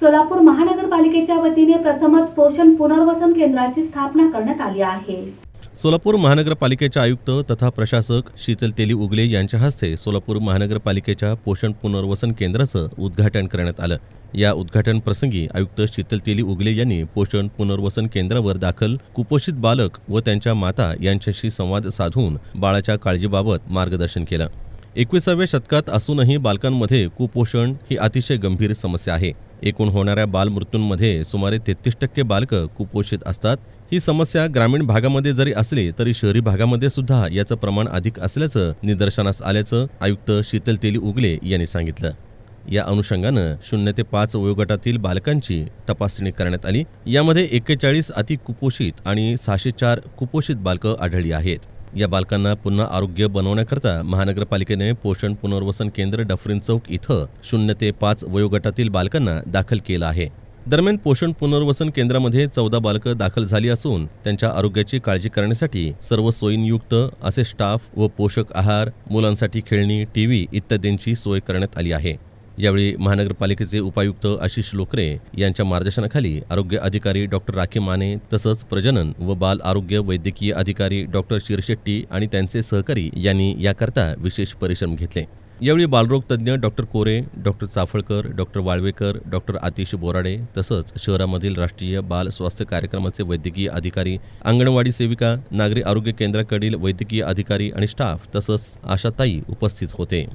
सोलापूर महानगरपालिकेच्या वतीने प्रथमच पोषण पुनर्वसन केंद्राची स्थापना करण्यात आली आहे. सोलापूर महानगरपालिकेच्या आयुक्त तथा प्रशासक शीतल तेली उगले यांच्या हस्ते सोलापूर महानगरपालिकेच्या पोषण पुनर्वसन केंद्राचं उद्घाटन करण्यात आलं. या उद्घाटन प्रसंगी आयुक्त शीतल तेली उगले यांनी पोषण पुनर्वसन केंद्रावर दाखल कुपोषित बालक व त्यांच्या माता यांच्याशी संवाद साधून बाळाच्या काळजीबाबत मार्गदर्शन केलं. एकविसाव्या शतकात असूनही बालकांमध्ये कुपोषण ही अतिशय गंभीर समस्या आहे. एकूण होणाऱ्या बालमृत्यूंमध्ये सुमारे तेहतीस टक्के बालकं कुपोषित असतात. ही समस्या ग्रामीण भागामध्ये जरी असली तरी शहरी भागामध्ये सुद्धा याचं प्रमाण अधिक असल्याचं निदर्शनास आल्याचं आयुक्त शीतल तेली उगले यांनी सांगितलं. या अनुषंगानं शून्य ते पाच वयोगटातील बालकांची तपासणी करण्यात आली. यामध्ये एक्केचाळीस अति कुपोषित आणि सहाशे चार कुपोषित बालकं आढळली आहेत. या बालकांना पुन्हा आरोग्य बनवण्याकरता महानगरपालिकेने पोषण पुनर्वसन केंद्र डफरीन चौक इथं शून्य ते पाच वयोगटातील बालकांना दाखल केलं आहे. दरम्यान पोषण पुनर्वसन केंद्रामध्ये चौदा बालकं दाखल झाली असून त्यांच्या आरोग्याची काळजी करण्यासाठी सर्व सोयींयुक्त असे स्टाफ व पोषक आहार मुलांसाठी खेळणी टीव्ही इत्यादींची सोय करण्यात आली आहे. यावेळी महानगरपालिकेचे उपायुक्त आशिष लोकरे यांच्या मार्गदर्शनाखाली आरोग्य अधिकारी डॉक्टर राखी माने तसंच प्रजनन व बाल आरोग्य वैद्यकीय अधिकारी डॉक्टर शिरशेट्टी आणि त्यांचे सहकारी यांनी याकरता विशेष परिश्रम घेतले. यावेळी बालरोग तज्ज्ञ doctor Kore doctor Chaphalkar doctor Walvekar doctor Atish Borade तसंच शहरामधील राष्ट्रीय बाल स्वास्थ्य कार्यक्रमाचे वैद्यकीय अधिकारी अंगणवाडी सेविका नागरी आरोग्य केंद्राकडील वैद्यकीय अधिकारी आणि स्टाफ तसंच आशाताई उपस्थित होते.